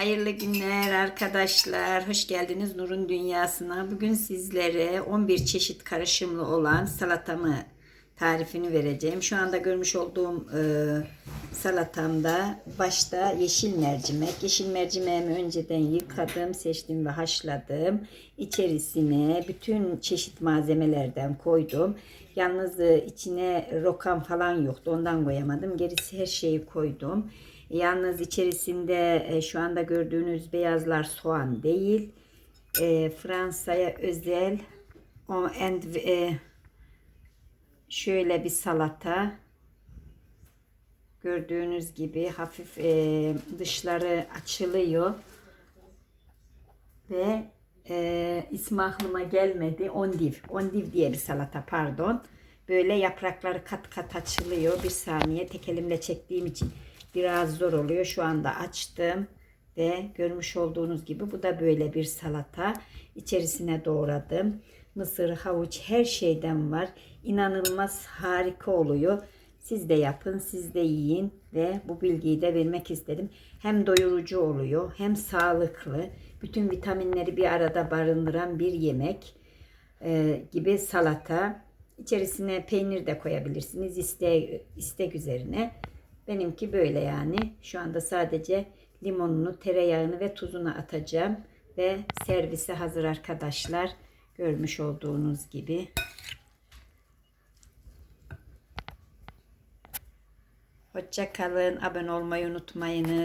Hayırlı günler arkadaşlar. Hoş geldiniz Nur'un Dünyası'na. Bugün sizlere 11 çeşit karışımlı olan salatamı tarifini vereceğim. Şu anda görmüş olduğum e, salatamda başta yeşil mercimek. Yeşil mercimeğimi önceden yıkadım, seçtim ve haşladım. İçerisine bütün çeşit malzemelerden koydum. Yalnız e, içine rokan falan yoktu. Ondan koyamadım. Gerisi her şeyi koydum. Yalnız içerisinde e, şu anda gördüğünüz beyazlar soğan değil. E, Fransa'ya özel o and e, şöyle bir salata. Gördüğünüz gibi hafif e, dışları açılıyor. Ve e, ismi aklıma gelmedi. Ondiv. Ondiv diye bir salata pardon. Böyle yaprakları kat kat açılıyor. Bir saniye tek elimle çektiğim için biraz zor oluyor. Şu anda açtım ve görmüş olduğunuz gibi bu da böyle bir salata. İçerisine doğradım. Mısır, havuç her şeyden var. İnanılmaz harika oluyor. Siz de yapın, siz de yiyin ve bu bilgiyi de vermek istedim. Hem doyurucu oluyor, hem sağlıklı. Bütün vitaminleri bir arada barındıran bir yemek e, gibi salata. İçerisine peynir de koyabilirsiniz istek, istek üzerine. Benimki böyle yani. Şu anda sadece limonunu, tereyağını ve tuzunu atacağım. Ve servise hazır arkadaşlar. Görmüş olduğunuz gibi. Hoşça kalın. Abone olmayı unutmayınız.